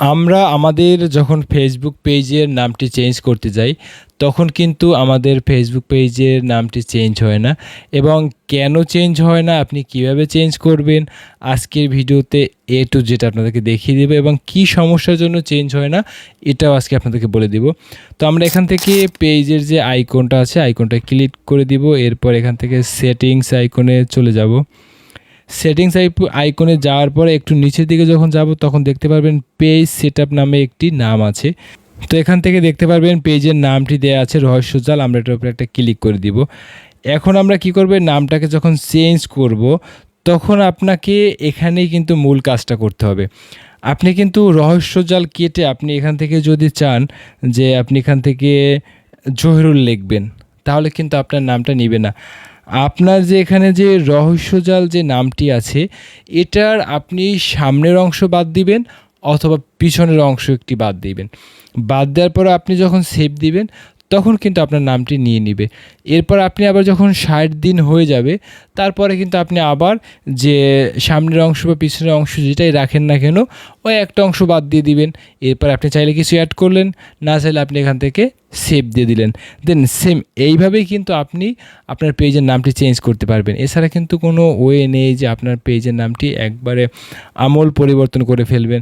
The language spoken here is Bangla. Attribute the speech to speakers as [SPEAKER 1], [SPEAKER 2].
[SPEAKER 1] আমরা আমাদের যখন ফেসবুক পেজের নামটি চেঞ্জ করতে যাই, তখন কিন্তু আমাদের ফেসবুক পেজের নামটি চেঞ্জ হয় না। এবং কেন চেঞ্জ হয় না, আপনি কীভাবে চেঞ্জ করবেন, আজকের ভিডিওতে এ টু যেটা আপনাদেরকে দেখিয়ে দেবে এবং কি সমস্যার জন্য চেঞ্জ হয় না, এটাও আজকে আপনাদেরকে বলে দিব। তো আমরা এখান থেকে পেজের যে আইকনটা আছে আইকনটা ক্লিক করে দিব, এরপর এখান থেকে সেটিংস আইকনে চলে যাব। সেটিংস আইকনে যাওয়ার পরে একটু নিচের দিকে যখন যাব, তখন দেখতে পারবেন পেজ সেট নামে একটি নাম আছে। তো এখান থেকে দেখতে পারবেন পেজের নামটি দেওয়া আছে, রহস্যজাল। আমরা এটার উপরে একটা ক্লিক করে দিব। এখন আমরা কি করব নামটাকে যখন চেঞ্জ করব, তখন আপনাকে এখানেই কিন্তু মূল কাজটা করতে হবে। আপনি কিন্তু রহস্যজাল কেটে আপনি এখান থেকে যদি চান যে আপনি এখান থেকে জহিরুল লিখবেন, তাহলে কিন্তু আপনার নামটা নিবে না। আপনার যে এখানে যে রহস্যজাল যে নামটি আছে, এটার আপনি সামনের অংশ বাদ দিবেন অথবা পিছনের অংশ একটি বাদ দিবেন। বাদ দেওয়ার পরে আপনি যখন সেভ দিবেন তখন কিন্তু আপনার নামটি নিয়ে নিবে। এরপর আপনি আবার যখন ষাট দিন হয়ে যাবে, তারপরে কিন্তু আপনি আবার যে সামনের অংশ বা পিছনের অংশ যেটাই রাখেন না কেন, ওই একটা অংশ বাদ দিয়ে দিবেন। এরপর আপনি চাইলে কিছু অ্যাড করলেন, না চাইলে আপনি এখান থেকে সেভ দিয়ে দিলেন। দেন সেম এইভাবেই কিন্তু আপনি আপনার পেজের নামটি চেঞ্জ করতে পারবেন। এছাড়া কিন্তু কোনো ওয়ে নেই যে আপনার পেজের নামটি একবারে আমল পরিবর্তন করে ফেলবেন।